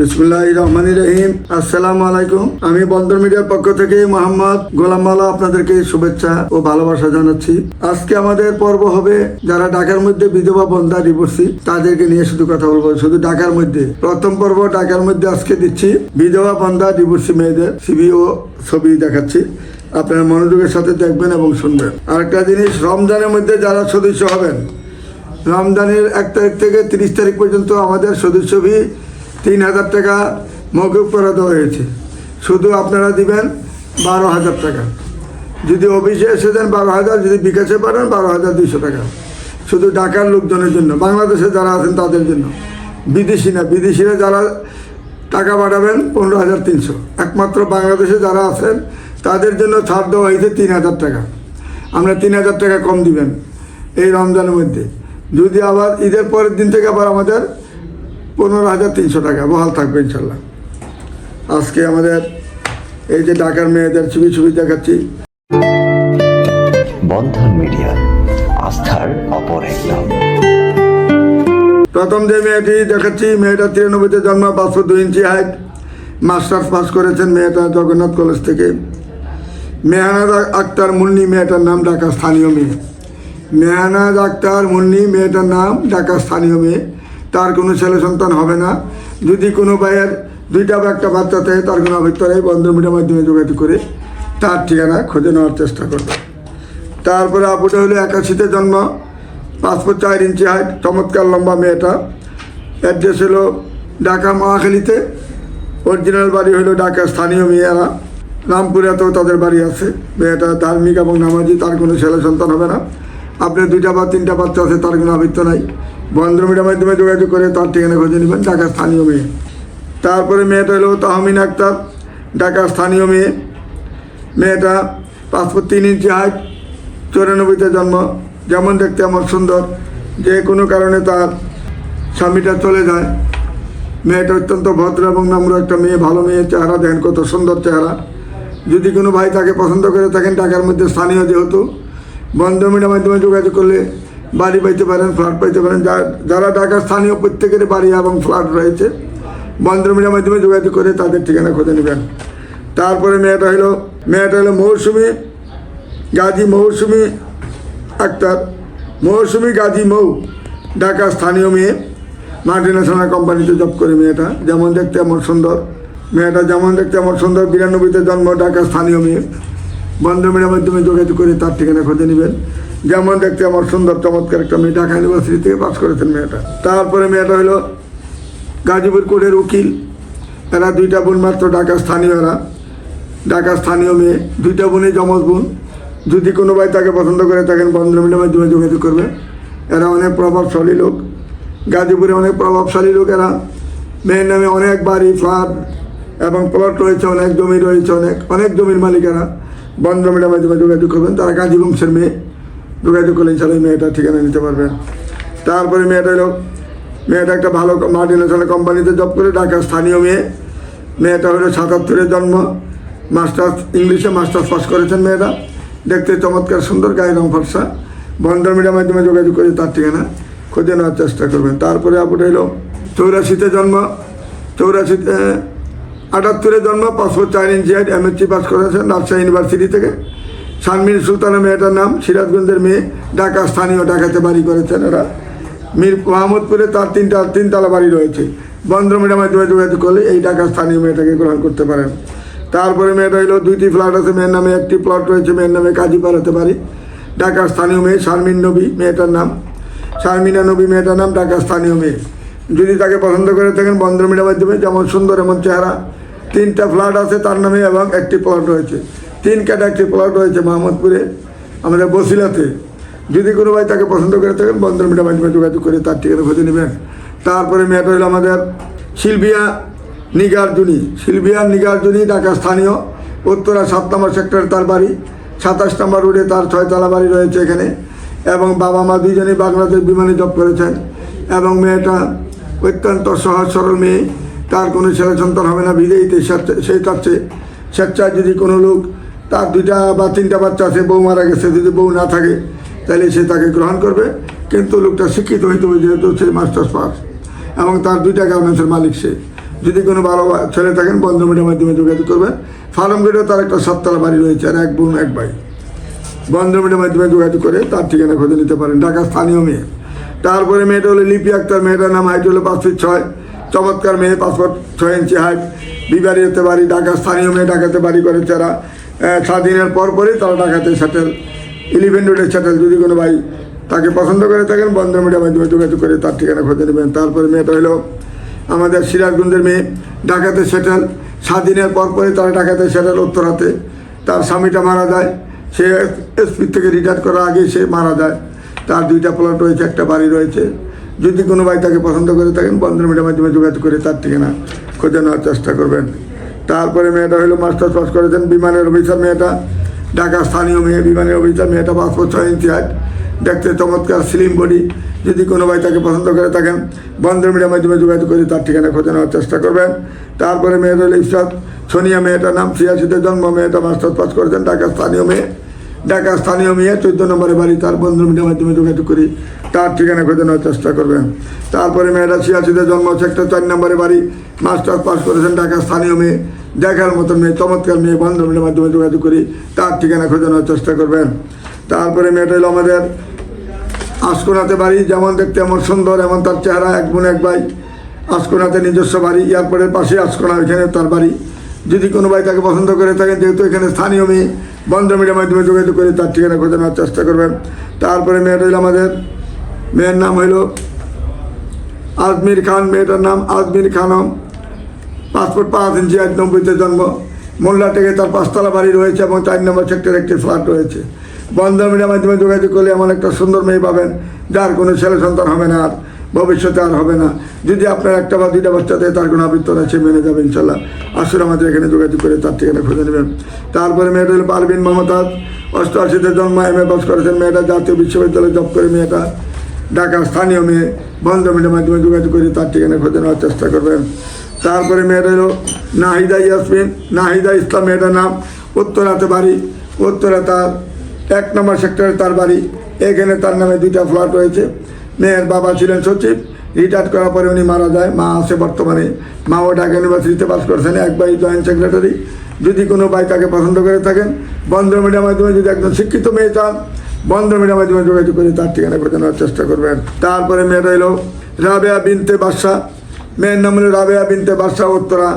বিসমুল্লাহ রহমান রহিম আসসালামু আলাইকুম আমি বন্দর মিডিয়ার পক্ষ থেকে মোহাম্মদ গোলাম মালা আপনাদেরকে শুভেচ্ছা ও ভালোবাসা জানাচ্ছি। আজকে আমাদের পর্ব হবে যারা ঢাকার মধ্যে বিধবা বন্ধা ডিভোর্সি তাদেরকে নিয়ে শুধু কথা বলব, শুধু ঢাকার মধ্যে। প্রথম পর্ব ঢাকার মধ্যে আজকে দিচ্ছি বিধবা বন্ধা ডিভোর্সি মেয়েদের সিবি ও ছবি দেখাচ্ছি। আপনারা মনোযোগের সাথে দেখবেন এবং শুনবেন। আরেকটা জিনিস, রমজানের মধ্যে যারা সদস্য হবেন, রমজানের এক তারিখ থেকে তিরিশ তারিখ পর্যন্ত আমাদের সদস্য ফি তিন হাজার টাকা মৌকুব করে দেওয়া হয়েছে। শুধু আপনারা দিবেন বারো হাজার টাকা। যদি অফিসে এসে দেন বারো হাজার যদি বিকাশে পারেন বারো হাজার দুইশো টাকা। শুধু ঢাকার লোকজনের জন্য, বাংলাদেশে যারা আছেন তাদের জন্য। বিদেশি না, বিদেশিরা যারা টাকা পাঠাবেন পনেরো হাজার তিনশো। একমাত্র বাংলাদেশে যারা আছেন, তাদের জন্য ছাড় দেওয়া হয়েছে তিন হাজার টাকা। আমরা তিন হাজার টাকা কম দিবেন এই রমজানের মধ্যে। যদি আবার ঈদের পরের দিন থেকে আবার আমাদের পনেরো হাজার তিনশো টাকা বহাল থাকবে ইনশাল্লাহ। আজকে আমাদের এই যে ঢাকার মেয়েদের ছবি ছবি দেখাচ্ছি। বন্ধন মিডিয়া আস্থার অপর এক নাম। প্রথম যে মেয়েটি দেখাচ্ছি মেয়েটা তিরানব্বইতে জন্ম পাঁচশো দুই ইঞ্চি হাইট মাস্টার্স পাস করেছেন মেয়েটা জগন্নাথ কলেজ থেকে। মেহানাদ আক্তার মুন্নি মেয়েটার নাম ঢাকা স্থানীয় মেয়ে। মেহানাদ আক্তার মুন্নি মেয়েটার নাম ঢাকা স্থানীয় মেয়ে। তার কোনো ছেলে সন্তান হবে না। যদি কোনো ভাইয়ের দুইটা বা একটা বাচ্চা থাকে, তার কোনো অভিজ্ঞতায় বন্ধ মিডিয়ার মাধ্যমে যোগাযোগ করে তার ঠিকানা খুঁজে নেওয়ার চেষ্টা করবে। তারপরে আপুটা হলো একাশিতে জন্ম ফুট চার ইঞ্চি হাইট চমৎকার লম্বা মেয়েটা। অ্যাড্রেস হলো ঢাকা মহাখালীতে। অরিজিনাল বাড়ি হলো ঢাকা স্থানীয় মেয়েরা। রামপুরাতেও তাদের বাড়ি আছে। মেয়েটা ধার্মিক এবং নামাজি, তার কোনো ছেলে সন্তান হবে না। আপনার দুইটা বা তিনটা বাচ্চা আছে, তার কোনো আবৃত্ত নাই। বন্ধ মিডিয়ার মাধ্যমে যোগাযোগ করে তার ঠিকানা খুঁজে নেবেন ঢাকা স্থানীয় মেয়ে। তারপরে মেয়েটা হলো তাহমিন আক্তার ঢাকা স্থানীয় মেয়ে। মেয়েটা ফুট তিন ইঞ্চি হাইট চৌরানব্বইতে জন্ম। যেমন দেখতে আমার সুন্দর, যে কোনো কারণে তার স্বামীটা চলে যায়। মেয়েটা অত্যন্ত ভদ্র এবং নম্র একটা মেয়ে, ভালো মেয়ের চেহারা, দেখেন কত সুন্দর চেহারা। যদি কোনো ভাই তাকে পছন্দ করে থাকেন, ঢাকার মধ্যে স্থানীয় যেহেতু বন্ধমিটার মাধ্যমে যোগাযোগ করলে বাড়ি পাইতে পারেন ফ্ল্যাট পাইতে পারেন যারা ঢাকার স্থানীয় প্রত্যেকের বাড়ি এবং ফ্ল্যাট রয়েছে বন্ধমিটার মাধ্যমে যোগাযোগ করে তাদের ঠিকানা খুঁজে নেবেন। তারপরে মেয়েটা হলো মেয়েটা হলো মৌসুমি গাজী মৌসুমি আক্তার। মৌসুমি গাজী মৌ, ঢাকা স্থানীয় মেয়ে মাল্টিন্যাশনাল কোম্পানিতে জব করে মেয়েটা। যেমন দেখতে আমার সুন্দর। মেয়েটা যেমন দেখতে এমন সুন্দর, বিরানব্বইতে জন্ম, ঢাকা স্থানীয় মেয়ে। বন্ধমের মাধ্যমে যোগাযোগ করে তার ঠিকানা খুঁজে নেবেন। যেমন দেখতে আমার সুন্দর, চমৎকার একটা মেয়ে ঢাকা ইউনিভার্সিটি থেকে পাস করেছেন মেয়েটা। তারপরে মেয়েটা হলো গাজীপুর কোর্টের উকিল। এরা দুইটা বোন মাত্র ঢাকা স্থানীয় এরা ঢাকা স্থানীয় মেয়ে, দুইটা বোনই জমজ বোন। যদি কোনো ভাই তাকে পছন্দ করে থাকেন বন্ধমিলের মাধ্যমে যোগাযোগ করবে। এরা অনেক প্রভাবশালী লোক। গাজীপুরে অনেক প্রভাবশালী লোক এরা। মেয়ের নামে অনেক বাড়ি, ফ্ল্যাট এবং প্লট রয়েছে, অনেক জমি রয়েছে, অনেক অনেক জমির মালিকেরা বন্ধমিলের মাধ্যমে যোগাযোগ করবেন। তারা গাজী বংশের মেয়ে। যোগাযোগ করলে ইনশাল্লাহ মেয়েটা ঠিকানা নিতে পারবেন তারপরে মেয়েটা হলো, মেয়েটা একটা ভালো মাল্টিনেশনাল কোম্পানিতে জব করে, ঢাকার স্থানীয় মেয়ে। মেয়েটা হলো সাতাত্তরের জন্ম, মাস্টার্স, ইংলিশে মাস্টার্স পাস করেছেন মেয়েটা। দেখতে চমৎকার, সুন্দর, গায়ে রং ফর্সা। বন্ধন মিডিয়ার মাধ্যমে যোগাযোগ করে তার ঠিকানা খুঁজে নেওয়ার চেষ্টা করবেন। তারপরে আপুটা হলো চৌরাশিতে জন্ম, চৌরাশিতে, আটাত্তরে জন্ম, পাসপোর্ট চার ইঞ্চি হাইট এমএসসি পাস করেছেন রাজশাহী ইউনিভার্সিটি থেকে। শানমিন সুলতানা মেয়েটার নাম, সিরাজগঞ্জের মেয়ে, ঢাকা স্থানীয় ঢাকাতে বাড়ি করেছেন এরা মীর মোহাম্মদপুরে তার তিনটা, তিনতলা বাড়ি রয়েছে। বন্ধমিটার মাধ্যমে যোগাযোগ করলে এই ঢাকা স্থানীয় মেয়েটাকে গ্রহণ করতে পারেন। তারপরে মেয়েটা হলো দুইটি ফ্ল্যাট আছে, মেয়ের নামে একটি প্লট রয়েছে, মেয়ের নামে কাজীপাড়াতে বাড়ি। ঢাকার স্থানীয় মেয়ে শারমিন নবী মেয়েটার নাম। শারমিনা নবী মেয়েটার নাম ঢাকার স্থানীয় মেয়ে। যদি তাকে পছন্দ করে থাকেন বন্ধমিটার মাধ্যমে, যেমন সুন্দর এমন চেহারা। তিনটা ফ্ল্যাট আছে, তার নামে এবং একটি প্লট রয়েছে। তিন কাটা একটি প্লট রয়েছে মোহাম্মদপুরে, আমাদের বসিলাতে। যদি কোনো ভাই তাকে পছন্দ করে থাকেন বন্ধন মিডিয়া মাধ্যমে যোগাযোগ করে তার ঠিকানা খুঁজে নেবেন। তারপরে মেয়েটা হলো আমাদের শিলভিয়া নিগার্জুনি। শিলভিয়া নিগার্জুনি, ঢাকা স্থানীয়। উত্তরা সাত নম্বর সেক্টরে তার বাড়ি। সাতাশ নম্বর রোডে তার ছয়তলা বাড়ি রয়েছে এখানে। এবং বাবা মা দুজনেই বাংলাদেশ বিমানে জব করেছেন। এবং মেয়েটা অত্যন্ত সহজ, সরল মেয়ে। তার কোনো ছেলে সন্তান হবে না বিদেয়ীতে সেই চাচ্ছে স্বেচ্ছায় যদি কোনো লোক তার দুইটা বা তিনটা বাচ্চা আছে, বউ মারা গেছে, যদি বউ না থাকে, তাহলে সে তাকে গ্রহণ করবে। কিন্তু লোকটা শিক্ষিত হইতে হবে যেহেতু সে মাস্টার্স পাস, এবং তার দুইটা গার্মেন্টসের মালিক সে। যদি কোনো ভালো ছেলে থাকেন, বন্ধ মিডিয়ার মাধ্যমে যোগাযোগ করবেন। ফার্ম গেটেও তার একটা সাততলা বাড়ি রয়েছে, আর এক বোন, এক ভাই। বন্ধ মিডিয়ার মাধ্যমে যোগাযোগ করে তার ঠিকানা খুঁজে নিতে পারেন ঢাকা স্থানীয় মেয়ে। তারপরে মেয়েটা হলো লিপি আক্তার, মেয়েটার নাম হাইট হলো পাঁচ ফিট ছয়। চমৎকার মেয়ে পাসপোর্ট ছয় ইঞ্চি হাইট। বিবাড়িতে বাড়ি ঢাকা স্থানীয় মেয়ে, ঢাকাতে বাড়ি করে তারা স্বাধীনের পর পরই তারা ঢাকাতে স্যাটেল ইলেভেন রোডের স্যাটেল যদি কোনো ভাই তাকে পছন্দ করে থাকেন বন্ধ মিডিয়ার মাধ্যমে যোগাযোগ করে তার ঠিকানা খুঁজে নেবেন। তারপরে মেয়েটা হলো আমাদের সিরাজগঞ্জের মেয়ে ঢাকাতে সেটেল স্বাধীনের পর পরই তারা ঢাকাতে স্যাটেল উত্তরাতে তার স্বামীটা মারা যায়। সে এসপি থেকে রিটায়ার করার আগে সে মারা যায়। তার দুইটা প্লট রয়েছে, একটা বাড়ি রয়েছে। যদি কোনো ভাই তাকে পছন্দ করে থাকেন বন্ধ মিডিয়ার মাধ্যমে যোগাযোগ করে তার ঠিকানা খোঁজে নেওয়ার চেষ্টা করবেন। তারপরে মেয়েটা হইল মাস্টার্স পাস করেছেন বিমানের অফিসার মেয়েটা ঢাকা স্থানীয় মেয়ে, বিমানের অফিসার মেয়েটা পাসপোর্ট ছয় ইঞ্চি দেখতে চমৎকার স্লিম বডি যদি কোনো ভাই তাকে পছন্দ করে থাকেন বন্ধু মিডিয়ার মাধ্যমে যোগাযোগ করে তার ঠিকানা খোঁজানোর চেষ্টা করবেন। তারপরে মেয়েটা হলো ইফসাদ সোনিয়া মেয়েটার নাম সিয়াশিতে জন্ম, মেয়েটা মাস্টার্স পাস করেছেন ঢাকা স্থানীয় মেয়ে। ঢাকা স্থানীয় মেয়ে, চোদ্দ নম্বরে বাড়ি, তার বন্ধু মিডিয়ার মাধ্যমে যোগাযোগ করি। তার ঠিকানা খুঁজে নেওয়ার চেষ্টা করবেন। তারপরে মেয়েটা ছিয়াশিতে জন্ম, সেক্টর চার নম্বরে বাড়ি মাস্টার পাস করেছেন ঢাকা স্থানীয় মেয়ে, দেখার মতন মেয়ে, চমৎকার মেয়ে বন্ধু মিডিয়ার মাধ্যমে যোগাযোগ করি। তার ঠিকানা খুঁজে নেওয়ার চেষ্টা করবেন। তারপরে মেয়েটা হলো আমাদের আসকোনাতে বাড়ি, যেমন দেখতে এমন সুন্দর, এমন তার চেহারা, এক বোন, এক ভাই। আসকোনাতে নিজস্ব বাড়ি, এয়ারপোর্টের পাশে আসকোনা এখানে তার বাড়ি। যদি কোনো ভাই তাকে পছন্দ করে থাকেন যেহেতু এখানে স্থানীয় মেয়ে বন্ধ মিডিয়ার মাধ্যমে যোগাযোগ করে তার ঠিকানা খোঁজে নেওয়ার চেষ্টা করবেন। তারপরে মেয়েটা হইল আমাদের, মেয়ের নাম হইল আজমির খান, মেয়েটার নাম আজমির খানম। পাসপোর্ট পাঁচ ইঞ্চি, এক নব্বইতে জন্ম। মোল্লা থেকে তার পাঁচতলা বাড়ি রয়েছে এবং চার নম্বর সেক্টরে একটি ফ্ল্যাট রয়েছে। বন্ধন মিডিয়ার মাধ্যমে যোগাযোগ করলে এমন একটা সুন্দর মেয়ে পাবেন, যার কোনো ছেলে সন্তান হবে না আর। ভবিষ্যতে আর হবে না। যদি আপনার একটা বা দুইটা বাচ্চাতে তার কোনো আবৃত্ত আছে মেনে যাবে, ইনশাল্লাহ। আসলে আমাদের এখানে যোগাযোগ করে তার ঠিকানা খুঁজে নেবেন। তারপরে মেয়েটা হলো পারবিন মমতাজ। অষ্টআশিতে জন্ম, এম এ পাস করেছেন মেয়েটা। জাতীয় বিশ্ববিদ্যালয়ে জব করে মেয়েটা। ঢাকা স্থানীয় মেয়ে। বন্ধ মিডিয়ার মাধ্যমে যোগাযোগ করে তার ঠিকানা খুঁজে নেওয়ার চেষ্টা করবেন। তারপরে মেয়েটা হলো নাহিদা ইয়াসমিন। নাহিদা ইসলাম মেয়েটার নাম উত্তরাতে বাড়ি। উত্তরা তার এক নম্বর সেক্টরে তার বাড়ি। এখানে তার নামে দুইটা ফ্ল্যাট রয়েছে। মেয়ের বাবা ছিলেন সচিব রিটায়ার করার পরে উনি মারা যায়। মা আছে বর্তমানে। মাও ঢাকা ইউনিভার্সিটিতে পাস করেছেন, এক ভাই জয়েন্ট সেক্রেটারি যদি কোনো ভাই তাকে পছন্দ করে থাকেন, বন্ধ মিডিয়ার মাধ্যমে যদি একজন শিক্ষিত মেয়ে চান, বন্ধ মিডিয়ার মাধ্যমে যোগাযোগ করে তার ঠিকানা নেওয়ার চেষ্টা করবেন। তারপরে মেয়েটা এলো রাবেয়া বিনতে বাদশা। মেয়ের নাম হলো রাবেয়া বিনতে বাদশা, উত্তরা।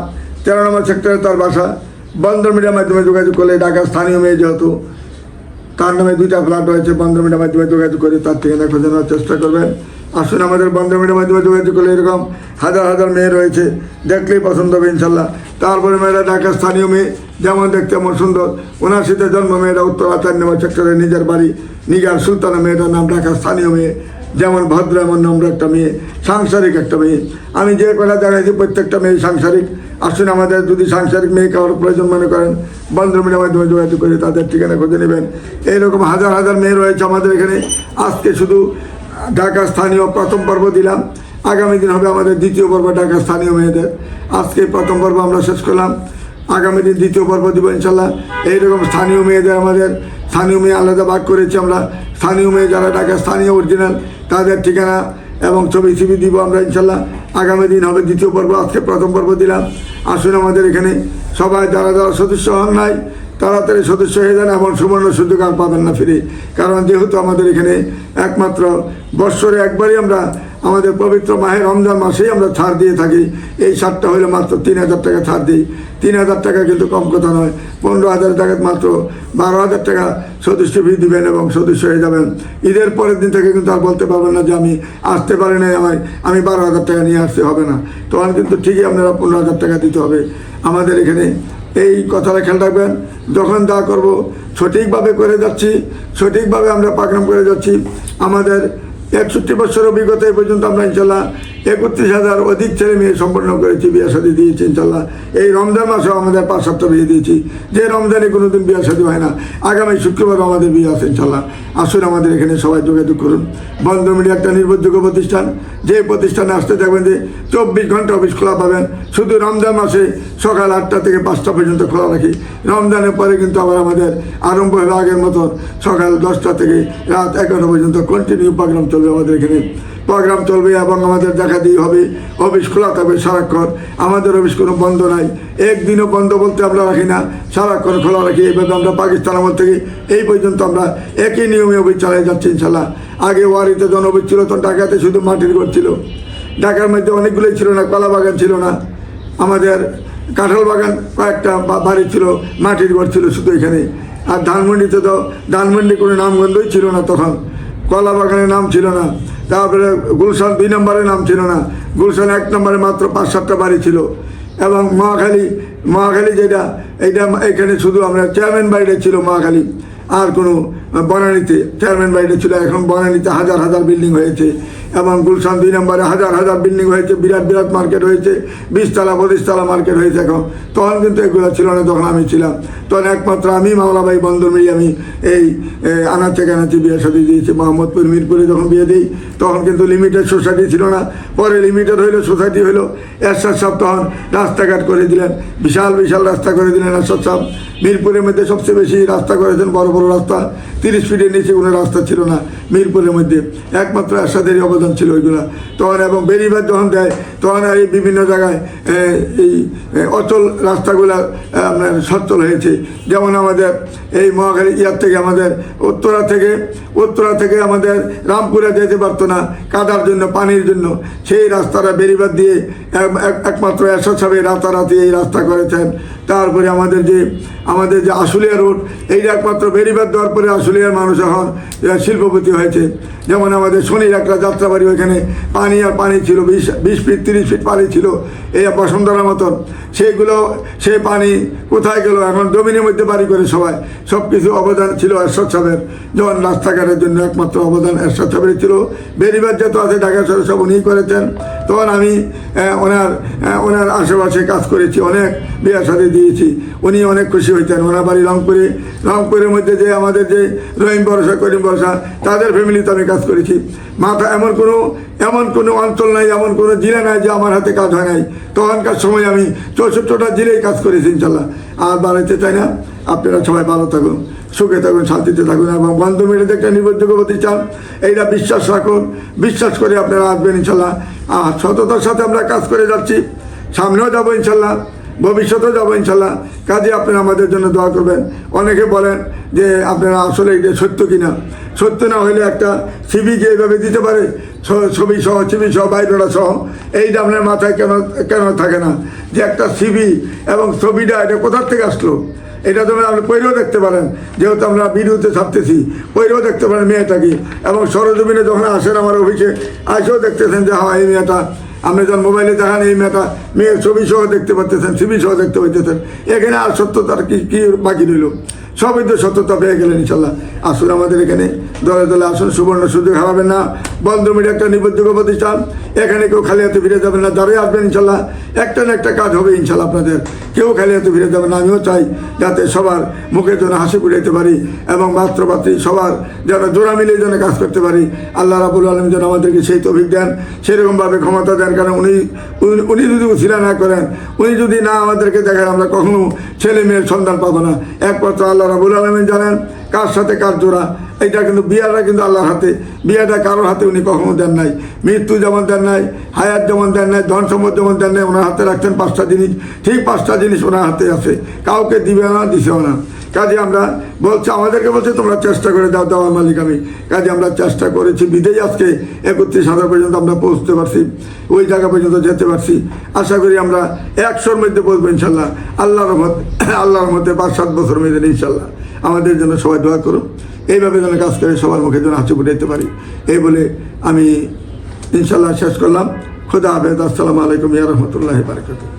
তেরো নম্বর সেক্টরে তার বাসা। বন্ধ মিডিয়ার মাধ্যমে যোগাযোগ করলে ঢাকার স্থানীয় মেয়ে যেহেতু তার নামে দুইটা ফ্ল্যাট রয়েছে বন্ধমিটার মাধ্যমে যোগাযোগ করে তার ঠিকানা খোঁজে নেওয়ার চেষ্টা করবেন। আসুন আমাদের বন্ধমিটার মাধ্যমে যোগাযোগ করলে এরকম হাজার হাজার মেয়ে রয়েছে, দেখলেই পছন্দ হবে ইনশাল্লাহ। তারপরে মেয়েরা ঢাকার স্থানীয় মেয়ে, যেমন দেখতে এমন সুন্দর। ওনার জন্ম মেয়েরা উত্তর আচার নম্বর সেক্টরে নিজের বাড়ি নিজের সুলতানা মেয়েটার নাম ঢাকার স্থানীয় মেয়ে। যেমন ভদ্র এমন নম্র একটা মেয়ে, সাংসারিক একটা মেয়ে। আমি যে কটা দেখাইছি প্রত্যেকটা মেয়ে সাংসারিক। আসুন আমাদের যদি সাংসারিক মেয়ে খাওয়ার প্রয়োজন মনে করেন বন্ধমিটার মাধ্যমে যোগাযোগ করে তাদের ঠিকানা খুঁজে নেবেন। এইরকম হাজার হাজার মেয়ে রয়েছে আমাদের এখানে। আজকে শুধু ঢাকা স্থানীয় প্রথম পর্ব দিলাম। আগামী দিন হবে আমাদের দ্বিতীয় পর্ব ঢাকা স্থানীয় মেয়েদের। আজকে প্রথম পর্ব আমরা শেষ করলাম। আগামী দিন দ্বিতীয় পর্ব দিব ইনশাল্লাহ। এইরকম স্থানীয় মেয়েদের আমাদের, স্থানীয় মেয়ে আলাদা ভাগ করেছি আমরা। স্থানীয় মেয়ে যারা ঢাকা স্থানীয় অরিজিনাল তাদের ঠিকানা এবং ছবি ছবি দিব আমরা ইনশাল্লাহ। আগামী দিন হবে দ্বিতীয় পর্ব, আজকে প্রথম পর্ব দিলাম। আসুন আমাদের এখানে সবাই যারা যারা সদস্য হন নাই, তাড়াতাড়ি সদস্য হয়ে যান এবং সুবর্ণ সুযোগ আর পাবেন না ফিরে। কারণ যেহেতু আমাদের এখানে একমাত্র, বৎসরে একবারই আমরা আমাদের পবিত্র মাহের রমজান মাসেই আমরা ছাড় দিয়ে থাকি। এই ছাড়টা হলে মাত্র তিন হাজার টাকা ছাড় দিই। তিন হাজার টাকা কিন্তু কম কথা নয়। পনেরো হাজার টাকা মাত্র বারো হাজার টাকা সদস্য ফি দিবেন এবং সদস্য হয়ে যাবেন। ঈদের পরের দিন থেকে কিন্তু আর বলতে পারবেন না যে আমি আসতে পারি নাই আমায়। আমি বারো হাজার টাকা নিয়ে আসতে হবে না। তখন কিন্তু ঠিকই আপনারা পনেরো হাজার টাকা দিতে হবে। আমাদের এখানে এই কথাটা খেয়াল রাখবেন। যখন যা করব, সঠিকভাবে করে যাচ্ছি, সঠিকভাবে আমরা পাকনাম করে যাচ্ছি। আমাদের একষট্টি বছর অভিজ্ঞতা এই পর্যন্ত আমরা ইনশাল্লাহ একত্রিশ হাজার অধিক ছেলে মেয়ে সম্পন্ন করেছি বিয়ে শাদী দিয়েছি ইনশাল্লাহ। এই রমজান মাসেও আমাদের পাঁচ সাতটা বিয়ে দিয়েছি। যে রমজানে কোনো দিন বিয়ে শাদী হয় না, আগামী শুক্রবার আমাদের বিয়ে আছে ইনশাল্লাহ। আসুন আমাদের এখানে সবাই যোগাযোগ করুন। বন্ধ মিডিয়া একটা নির্ভরযোগ্য প্রতিষ্ঠান, যে প্রতিষ্ঠানে আসতে দেখবেন যে চব্বিশ ঘণ্টা অফিস খোলা পাবেন। শুধু রমজান মাসে সকাল আটটা থেকে পাঁচটা পর্যন্ত খোলা রাখি। রমজানের পরে কিন্তু আবার আমাদের আরম্ভ হবে আগের মতো সকাল দশটা থেকে রাত এগারোটা পর্যন্ত কন্টিনিউ প্রোগ্রাম চলবে আমাদের এখানে। প্রোগ্রাম চলবে এবং আমাদের দেখা দিয়ে হবে। অফিস খোলা থাকবে সারাক্ষণ। আমাদের অফিস কোনো বন্ধ নাই। একদিনও বন্ধ বলতে আমরা রাখি না। সারাক্ষণ খোলা রাখি। এইভাবে আমরা পাকিস্তান আমল থেকে এই পর্যন্ত আমরা একই নিয়মে অফিস চালিয়ে যাচ্ছি ইনশাল্লাহ আগে ওয়ারিতে জন অফিস ছিল, তখন ঢাকাতে শুধু মাটির ঘর ছিল। ঢাকার মধ্যে অনেকগুলোই ছিল না, কলা বাগান ছিল না। আমাদের কাঁঠাল বাগান কয়েকটা বাড়ি ছিল, মাটির ঘর ছিল শুধু এখানে। আর ধানমন্ডিতে তো, ধানমন্ডি কোনো নামগন্ধই ছিল না তখন। কলা বাগানের নাম ছিল না। তারপরে গুলশান দুই নম্বরে নাম ছিল না। গুলশান এক নম্বরে মাত্র পাঁচ, সাতটা বাড়ি ছিল। এবং মহাখালী মহাখালী যেটা, এইটা এখানে শুধু আমরা চেয়ারম্যান বাড়িটা ছিল মহাখালী, আর কোনো বনানীতে। চেয়ারম্যান বাড়িটা ছিল, এখন বনানীতে হাজার হাজার বিল্ডিং হয়েছে। এবং গুলশান দুই নম্বরে হাজার হাজার বিল্ডিং হয়েছে, বিরাট বিরাট মার্কেট হয়েছে, বিশতলা, পঁচিশতলা মার্কেট হয়েছে এখন। তখন কিন্তু এগুলো ছিল না, তখন আমি ছিলাম। তখন একমাত্র আমি, মাওলাবাই বন্দর মিলিয়ে আমি এই আনাচে কানাচে বিয়ে সাথে দিয়েছি। মোহাম্মদপুর, মিরপুরে যখন বিয়ে দিই, তখন কিন্তু লিমিটেড সোসাইটি ছিল না। পরে লিমিটেড হইল সোসাইটি হইল। এরশাদ সাহেব তখন রাস্তাঘাট করে দিলেন। বিশাল বিশাল রাস্তা করে দিলেন এরশাদ সাহেব। মিরপুরের মধ্যে সবচেয়ে বেশি রাস্তা করেছেন বড় বড় রাস্তা। তিরিশ ফিটের নিচে কোনো রাস্তা ছিল না মিরপুরের মধ্যে। একমাত্র এরশাদেরই অবদান ছিল ওইগুলা। তখন এবং বেরিবাদ যখন দেয় তখন এই বিভিন্ন জায়গায় এই অচল রাস্তাগুলা আপনার সচ্ছল হয়েছে। যেমন আমাদের এই মহাখালী ইয়ার থেকে আমাদের উত্তরা থেকে উত্তরা থেকে আমাদের রামপুরে যেতে পারতো না কাদার জন্য, পানির জন্য। সেই রাস্তাটা বেরিবাদ দিয়ে এক- এক- একমাত্র এরশাদ সাহেব রাতারাতি এই রাস্তা করেছেন। তারপরে আমাদের যে আমাদের যে আশুলিয়া রোড, এইটা একমাত্র বেরিবাদ দেওয়ার পরে আশুলিয়ার মানুষ এখন শিল্পপতি হয়েছে। যেমন আমাদের শনির একটা যাত্রাবাড়ি ওইখানে, পানি আর পানি ছিল, বিশ বিশ ফিট, তিরিশ ফিট পানি ছিল, এই বসুন্ধরার মতন। সেইগুলো, সেই পানি কোথায় গেল? এখন জমিনের মধ্যে বাড়ি করে সবাই। সব কিছু অবদান ছিল এরশাদ সাহেবের। যেমন রাস্তাঘাটের জন্য একমাত্র অবদান এরশাদ সাহেবের ছিল। বেরিবাদ যত আছে ঢাকা শহরে সব উনিই করেছেন। তখন আমি ওনার ওনার আশেপাশে কাজ করেছি, অনেক বিয়ার সাথে দিয়েছি। উনি অনেক খুশি হইতেন, ওনার বাড়ি রংপুরে। রংপুরের মধ্যে যে আমাদের যে রহিম ভরসা, করিম ভরসা, তাদের ফ্যামিলিতে আমি কাজ করেছি। মাথা এমন কোনো এমন কোনো অঞ্চল নাই, এমন কোনো জেলা নাই যে আমার হাতে কাজ হয় নাই। তখনকার সময় আমি চৌষট্টিটা জেলেই কাজ করেছি, ইনশাল্লাহ। আর বাড়াইতে চাই না? আপনারা সবাই ভালো থাকুন। সুখে থাকুন, শান্তিতে থাকুন এবং বন্ধ মেয়েদের একটা নির্ভরযোগ্য প্রতিষ্ঠান এইটা বিশ্বাস রাখুন। বিশ্বাস করে আপনারা আসবেন ইনশাল্লাহ। আর সততার সাথে আমরা কাজ করে যাচ্ছি। সামনেও যাব ইনশাল্লাহ। ভবিষ্যতেও যাব ইনশাল্লাহ। কাজে আপনারা আমাদের জন্য দোয়া করবেন। অনেকে বলেন যে আপনারা আসলে এটা সত্য কিনা। সত্য না হলে একটা সিবিকে এইভাবে দিতে পারে? ছবি সহ ছবি সহ বাইরোটা সহ। এইটা আপনার মাথায় কেন কেন থাকে না? যে একটা সিবি এবং ছবিটা এটা কোথার থেকে আসলো? এটা তো আপনি পৈরেও দেখতে পারেন, যেহেতু আমরা ভিডিওতে ছাপতেছি পৈরেও দেখতে পারেন মেয়েটাকে এবং সরজমিনে যখন আসেন আমার অফিসে আসেও দেখতেছেন যে হ্যাঁ এই মেয়েটা, আপনি যখন মোবাইলে দেখান এই মেয়েটা, মেয়ের ছবি সহ দেখতে পাচ্ছেন ছবি সহ দেখতে পাইতেছেন। এখানে আর সত্যতার কি কি বাকি রইল? সবই তো সত্যতা পেয়ে গেলেন, ইনশাল্লাহ। আসুন আমাদের এখানে, দলে দলে আসুন, সুবর্ণ সুযোগ হারাবেন না। বন্ধ মিডিয়া একটা নির্ভরযোগ্য প্রতিষ্ঠান। এখানে কেউ খালি হাতে ফিরে যাবেন না, যারাই আসবেন ইনশাল্লাহ। একটা না একটা কাজ হবে ইনশাল্লাহ আপনাদের। কেউ খালি হাতে ফিরে না, আমিও চাই যাতে সবার মুখের জন্য হাসি ফুটাইতে পারি এবং মাত্রপাত্রী সবার যেন জোড়া মিলে যেন কাজ করতে পারি। আল্লাহ রাবুল আলম যেন আমাদেরকে সেই তভিক দেন, সেরকমভাবে ক্ষমতা দেন, কারণ উনি, উনি- যদি উছিলা না করেন, উনি যদি না আমাদেরকে দেখেন, আমরা কখনো ছেলে মেয়ের সন্ধান পাবো না। একমাত্র আল্লাহ রাবুল আলমিন জানেন কার সাথে কার জোড়া। এটা কিন্তু বিয়াটা কিন্তু আল্লাহর হাতে, বিয়াটা কারোর হাতে উনি কখনো দেন নাই। মৃত্যু যেমন দেন নাই, হায়াত যেমন দেন নাই, ধন সম্পদ যেমন দেন নাই, ওনার হাতে রাখছেন পাঁচটা জিনিস। ঠিক পাঁচটা জিনিস ওনার হাতে আছে। কাউকে দিবে না, দিছেও না। কাজে আমরা বলছে, আমাদেরকে বলছে, তোমরা চেষ্টা করে দাও, দেওয়ার মালিক আমি। কাজে আমরা চেষ্টা করেছি বিদেই আজকে একত্রিশ হাজার পর্যন্ত আমরা পৌঁছতে পারছি, ওই জায়গা পর্যন্ত যেতে পারছি। আশা করি আমরা একশোর মধ্যে বলব ইনশাল্লাহ। আল্লাহর মত আল্লাহর মধ্যে পাঁচ, সাত বছর মধ্যে ইনশাল্লাহ আমাদের জন্য সবাই দোয়া করুন এইভাবে যেন কাজ করে সবার মুখে যেন হাসি ফুটাইতে পারি। এই বলে আমি ইনশাল্লাহ শেষ করলাম। খুদা হাফেজ। আসসালামু আলাইকুম, ইয়া রহমতুল্লাহ বারকাতুহ।